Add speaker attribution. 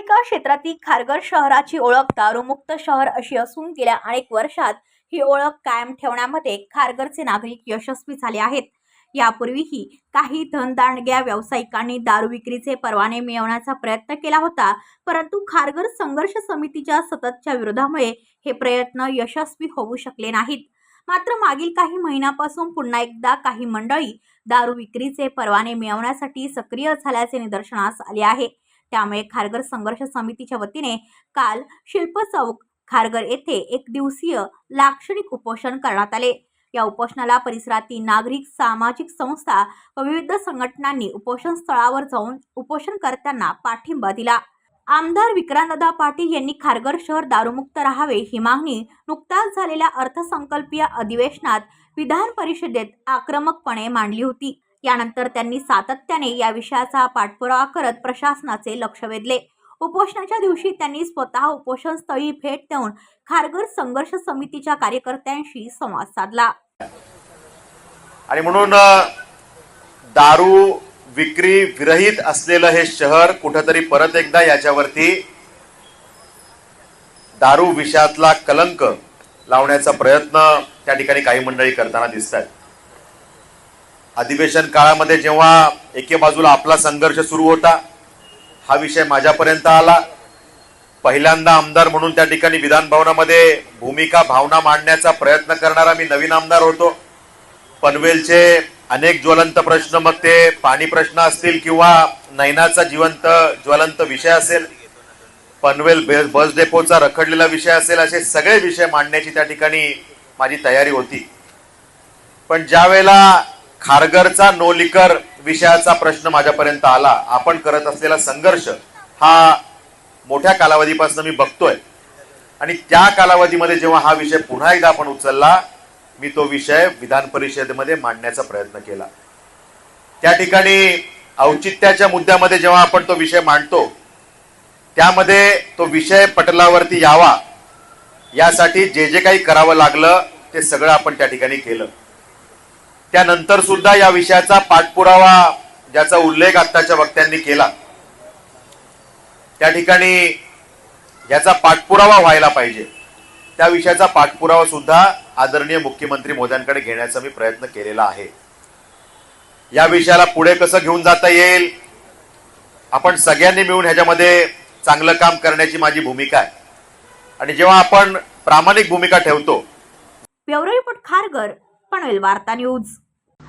Speaker 1: क्षेत्रातील खारघर शहराची ओळख दारूमुक्त शहर अशी असून गेल्या अनेक वर्षात ही ओळख कायम ठेवण्यामध्ये खारघरचे नागरिक यशस्वी झाले आहेत. यापूर्वीही काही धनदांडग्या व्यावसायिकांनी दारू विक्रीचे परवाने मिळवण्याचा प्रयत्न केला होता परंतु खारघर संघर्ष समितीच्या सततच्या विरोधामुळे हे प्रयत्न यशस्वी होऊ शकले नाहीत. मात्र मागील काही महिन्यापासून पुन्हा एकदा काही मंडळी दारू विक्रीचे परवाने मिळवण्यासाठी सक्रिय झाल्याचे निदर्शनास आले आहे. त्यामुळे खारघर संघर्ष समितीच्या वतीने काल शिल्प चौक खारघर येथे एक दिवसीय लाक्षणिक उपोषण करण्यात आले. या उपोषणाला परिसरातील नागरिक सामाजिक संस्था व विविध संघटनांनी उपोषण स्थळावर जाऊन उपोषणकर्त्यांना पाठिंबा दिला. आमदार विक्रांतदा पाटील यांनी खारघर शहर दारूमुक्त राहावे ही मागणी नुकताच झालेल्या अर्थसंकल्पीय अधिवेशनात विधान परिषदेत आक्रमकपणे मांडली होती. यानंतर त्यांनी सातत्याने या विषयाचा पाठपुरावा करत प्रशासनाचे लक्ष वेधले. उपोषणाच्या दिवशी त्यांनी स्वतः उपोषण स्थळी भेट देऊन खारघर संघर्ष समितीच्या कार्यकर्त्यांशी संवाद साधला.
Speaker 2: आणि म्हणून दारू विक्री विरहित असलेलं हे शहर कुठंतरी परत एकदा याच्यावरती दारू विषयातला कलंक लावण्याचा प्रयत्न त्या ठिकाणी काही मंडळी करताना दिसत आहेत अधिवेशन काळामध्ये जेव्हा एके बाजूला आपला संघर्ष सुरू होता हा विषय माझ्यापर्यंत आला. पहिल्यांदा आमदार म्हणून त्या ठिकाणी विधान भवनामध्ये भूमिका भावना मांडण्याचा प्रयत्न करणारा मी नवीन आमदार होतो. पनवेलचे अनेक ज्वलंत प्रश्न मग ते पाणी प्रश्न असतील किंवा नैनाचा जिवंत ज्वलंत विषय असेल पनवेल बस डेपोचा रखडलेला विषय असेल असे सगळे विषय मांडण्याची त्या ठिकाणी माझी तयारी होती. पण ज्या वेळेला खारघरचा नोलिकर विषयाचा प्रश्न माझ्यापर्यंत आला. आपण करत असलेला संघर्ष हा मोठ्या कालावधीपासून मी बघतोय. आणि त्या कालावधीमध्ये जेव्हा हा विषय पुन्हा एकदा आपण उचलला मी तो विषय विधान परिषदेमध्ये मांडण्याचा प्रयत्न केला. त्या ठिकाणी औचित्याच्या मुद्द्यामध्ये जेव्हा आपण तो विषय मांडतो त्यामध्ये तो विषय पटलावरती यावा यासाठी जे जे काही करावं लागलं ते सगळं आपण त्या ठिकाणी केलं. त्यानंतर सुद्धा या विषयाचा पाठपुरावा ज्याचा उल्लेख आत्ताच्या वक्त्यांनी केला त्या ठिकाणी याचा पाठपुरावा व्हायला पाहिजे. त्या विषयाचा पाठपुरावा सुद्धा आदरणीय मुख्यमंत्री मोद्यांकडे घेण्याचा मी प्रयत्न केलेला आहे. या विषयाला पुढे कसं घेऊन जाता येईल आपण सगळ्यांनी मिळून ह्याच्यामध्ये चांगलं काम करण्याची माझी भूमिका आहे. आणि जेव्हा आपण प्रामाणिक भूमिका ठेवतो
Speaker 1: ब्युरो पनवेल वार्ता न्यूज.